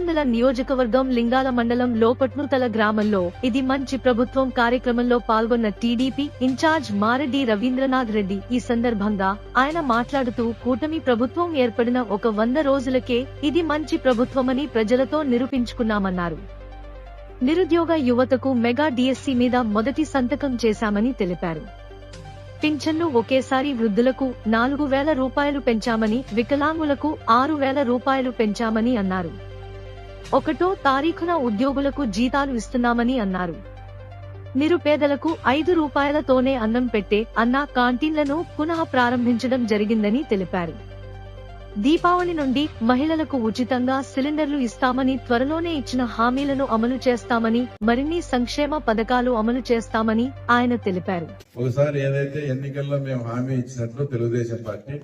పులివెందుల నియోజకవర్గం లింగాల మండలం లోపట్నుతల గ్రామంలో ఇది మంచి ప్రభుత్వం కార్యక్రమంలో పాల్గొన్న టీడీపీ ఇన్ఛార్జ్ మారెడ్డి రవీంద్రనాథ్ రెడ్డి. ఈ సందర్భంగా ఆయన మాట్లాడుతూ కూటమి ప్రభుత్వం ఏర్పడిన ఒక వంద రోజులకే ఇది మంచి ప్రభుత్వమని ప్రజలతో నిరూపించుకున్నామన్నారు. నిరుద్యోగ యువతకు మెగా డిఎస్సి మీద మొదటి సంతకం చేశామని తెలిపారు. పింఛన్ను ఒకేసారి వృద్ధులకు నాలుగు వేల రూపాయలు పెంచామని వికలాంగులకు ఆరు వేల రూపాయలు పెంచామని అన్నారు. ఒకటో తారీఖున ఉద్యోగులకు జీతాలు ఇస్తున్నామని అన్నారు. నిరుపేదలకు ఐదు రూపాయలతోనే అన్నం పెట్టే అన్నా కాంటీన్లను పునః ప్రారంభించడం జరిగిందని తెలిపారు. దీపావళి నుండి మహిళలకు ఉచితంగా సిలిండర్లు ఇస్తామని త్వరలోనే ఇచ్చిన హామీలను అమలు చేస్తామని మరిన్ని సంక్షేమ పథకాలు అమలు చేస్తామని ఆయన తెలిపారు. ఒకసారి ఏదైతే ఎన్నికల్లో మేము హామీ ఇచ్చినట్లు తెలుగుదేశం పార్టీ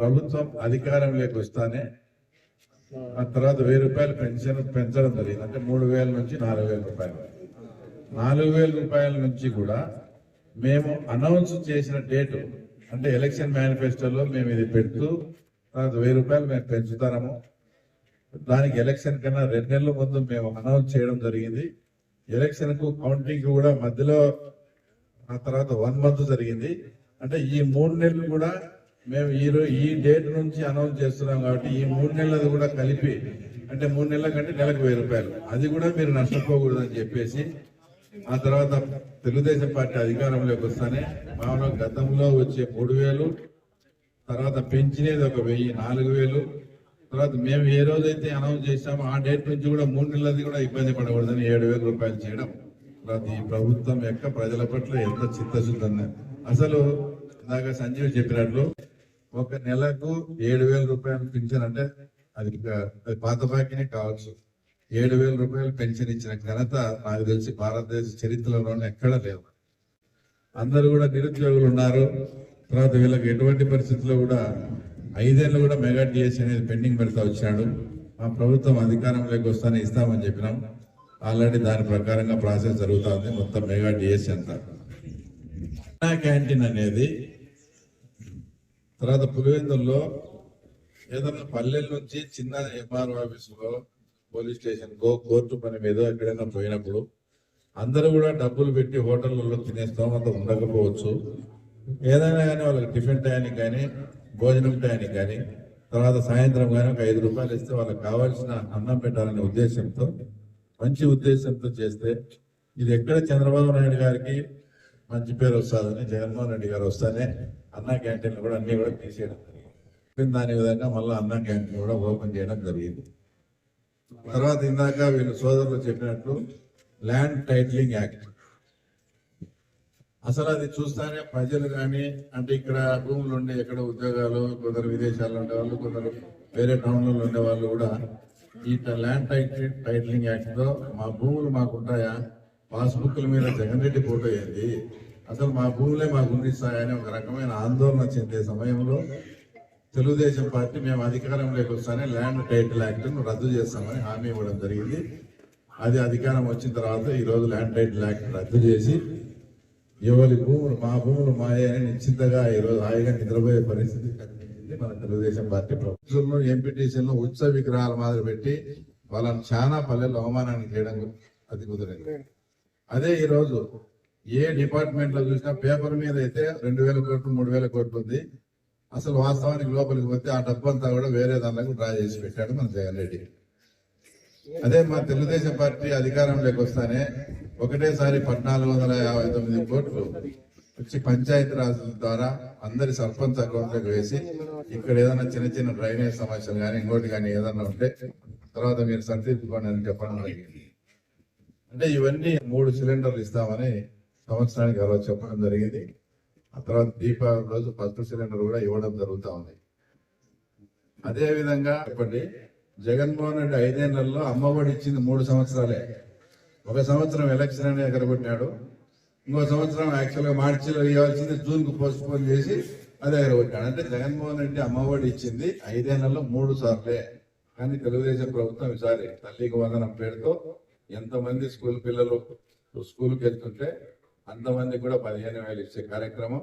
ప్రభుత్వం అధికారంలోకి వస్తానే ఆ తర్వాత వెయ్యి రూపాయలు పెన్షన్ పెంచడం జరిగింది అంటే మూడు వేల నుంచి నాలుగు వేల రూపాయలు. నాలుగు వేల రూపాయల నుంచి కూడా మేము అనౌన్స్ చేసిన డేటు అంటే ఎలక్షన్ మేనిఫెస్టోలో మేము ఇది పెడుతూ తర్వాత వెయ్యి రూపాయలు మేము పెంచుతాము. దానికి ఎలక్షన్ కన్నా రెండు నెలల ముందు మేము అనౌన్స్ చేయడం జరిగింది. ఎలక్షన్కు కౌంటింగ్ కూడా మధ్యలో ఆ తర్వాత వన్ మంత్ జరిగింది. అంటే ఈ మూడు నెలలు కూడా మేము ఈ రోజు ఈ డేట్ నుంచి అనౌన్స్ చేస్తున్నాం కాబట్టి ఈ మూడు నెలలది కూడా కలిపి అంటే మూడు నెలల కంటే నెలకు వెయ్యి రూపాయలు. అది కూడా మీరు నష్టపోకూడదు అని చెప్పేసి ఆ తర్వాత తెలుగుదేశం పార్టీ అధికారంలోకి వస్తానే మామూలుగా గతంలో వచ్చే మూడు వేలు తర్వాత పెంచినది ఒక వెయ్యి నాలుగు వేలు తర్వాత మేము ఏ రోజైతే అనౌన్స్ చేసామో ఆ డేట్ నుంచి కూడా మూడు నెలలది కూడా ఇబ్బంది పడకూడదని ఏడు వేల రూపాయలు చేయడం. తర్వాత ఈ ప్రభుత్వం యొక్క ప్రజల పట్ల ఎంత చిత్తశుద్ధి అసలు ఇందాక సంజీవ్ చెప్పినట్లు ఒక నెలకు ఏడు వేల రూపాయలు పెన్షన్ అంటే అది అది పాత బాకీనే కావచ్చు. ఏడు వేల రూపాయలు పెన్షన్ ఇచ్చిన ఘనత నాకు తెలిసి భారతదేశ చరిత్రలోనే ఎక్కడా లేదు. అందరూ కూడా నిరుద్యోగులు ఉన్నారు. తర్వాత వీళ్ళకి ఎటువంటి పరిస్థితుల్లో కూడా ఐదేళ్ళు కూడా మెగా డిఎస్ అనేది పెండింగ్ పెడతా వచ్చాడు. మా ప్రభుత్వం అధికారంలోకి వస్తానే ఇస్తామని చెప్పినాం. ఆల్రెడీ దాని ప్రకారంగా ప్రాసెస్ జరుగుతుంది మొత్తం మెగా డిఎస్ అంతా. క్యాంటీన్ అనేది తర్వాత పులివెందుల్లో ఏదైనా పల్లెల నుంచి చిన్న ఎంఆర్ఓ ఆఫీసులో పోలీస్ స్టేషన్ కో కోర్టు పని మీద ఎక్కడైనా పోయినప్పుడు అందరూ కూడా డబ్బులు పెట్టి హోటళ్ళలో తినే స్తోమత ఉండకపోవచ్చు. ఏదైనా కానీ వాళ్ళకి టిఫిన్ టయానికి కానీ భోజనం టయానికి కానీ తర్వాత సాయంత్రం కానీ ఒక ఐదు రూపాయలు ఇస్తే వాళ్ళకి కావాల్సిన అన్నం పెట్టాలనే ఉద్దేశంతో మంచి ఉద్దేశంతో చేస్తే ఇది ఎక్కడ చంద్రబాబు నాయుడు గారికి మంచి పేరు వస్తుందని జగన్మోహన్ రెడ్డి గారు వస్తానే అన్న క్యాంటీన్లు కూడా అన్ని కూడా తీసేయడం జరిగింది. దాని విధంగా మళ్ళీ అన్న క్యాంటీన్ కూడా ఓపెన్ చేయడం జరిగింది. తర్వాత ఇందాక వీళ్ళ సోదరులు చెప్పినట్లు ల్యాండ్ టైటిలింగ్ యాక్ట్. అసలు అది చూస్తానే ప్రజలు కానీ అంటే ఇక్కడ భూములు ఉండే ఎక్కడ ఉద్యోగాలు కొందరు విదేశాల్లో ఉండేవాళ్ళు కొందరు వేరే టౌన్లలో ఉండే వాళ్ళు కూడా ఈ ల్యాండ్ టైటిల్ టైటిలింగ్ యాక్ట్తో మా భూములు మాకు ఉంటాయా పాస్బుక్ల మీద జగన్ రెడ్డి ఫోటో ఏంది? అసలు మా భూములే మాకు ఉండిస్తాయని ఒక రకమైన ఆందోళన చెందే సమయంలో తెలుగుదేశం పార్టీ మేము అధికారంలోకి వస్తానే ల్యాండ్ టైటిల్ యాక్ట్ను రద్దు చేస్తామని హామీ ఇవ్వడం జరిగింది. అది అధికారం వచ్చిన తర్వాత ఈ రోజు ల్యాండ్ టైటిల్ యాక్ట్ రద్దు చేసి ఎవరి భూములు మా భూములు మాయే అని నిశ్చింతగా ఈ రోజు హాయిగా నిద్రపోయే పరిస్థితి కనిపించింది మన తెలుగుదేశం పార్టీ ప్రభుత్వంలో. ఎంపీటీసీలను ఉత్సవ విగ్రహాల మాదిరి పెట్టి వాళ్ళని చాలా పల్లెల్లో అవమానానికి చేయడం అది కుదిరింది. అదే ఈరోజు ఏ డిపార్ట్మెంట్లో చూసినా పేపర్ మీద అయితే రెండు వేల కోట్లు మూడు వేల కోట్లు ఉంది. అసలు వాస్తవానికి లోపలికి పోతే ఆ డబ్బంతా కూడా వేరే దానిలో డ్రా చేసి పెట్టాడు మన జగన్ రెడ్డి. అదే మా తెలుగుదేశం పార్టీ అధికారంలోకి వస్తానే ఒకటేసారి పద్నాలుగు వందల యాభై తొమ్మిది కోట్లు వచ్చి పంచాయతీరాజ్ ద్వారా అందరి సర్పంచ్ అకౌంట్లోకి వేసి ఇక్కడ ఏదైనా చిన్న చిన్న డ్రైనేజ్ సమస్యలు కానీ ఇంకోటి కానీ ఏదైనా ఉంటే తర్వాత మీరు సరిదిద్దుకోండి అని చెప్పడం జరిగింది. అంటే ఇవన్నీ మూడు సిలిండర్లు ఇస్తామని సంవత్సరానికి అలా చెప్పడం జరిగింది. ఆ తర్వాత దీపావళి రోజు ఫస్ట్ సిలిండర్ కూడా ఇవ్వడం జరుగుతూ ఉంది. అదే విధంగా చెప్పండి జగన్మోహన్ రెడ్డి ఐదేళ్ళలో అమ్మఒడి ఇచ్చింది మూడు సంవత్సరాలే. ఒక సంవత్సరం ఎలక్షన్ అని ఎగరగొట్టాడు ఇంకో సంవత్సరం యాక్చువల్గా మార్చిలో ఇవ్వాల్సింది జూన్కు పోస్ట్ పోన్ చేసి అది ఎగరగొట్టాడు అంటే జగన్మోహన్ రెడ్డి అమ్మఒడి ఇచ్చింది ఐదేళ్ళలో మూడు సార్లే. కానీ తెలుగుదేశం ప్రభుత్వం ఈసారి తల్లికి వందనం పేరుతో ఎంతమంది స్కూల్ పిల్లలు స్కూల్కి వెళ్తుంటే అంతమంది కూడా పదిహేను వేలు ఇచ్చే కార్యక్రమం.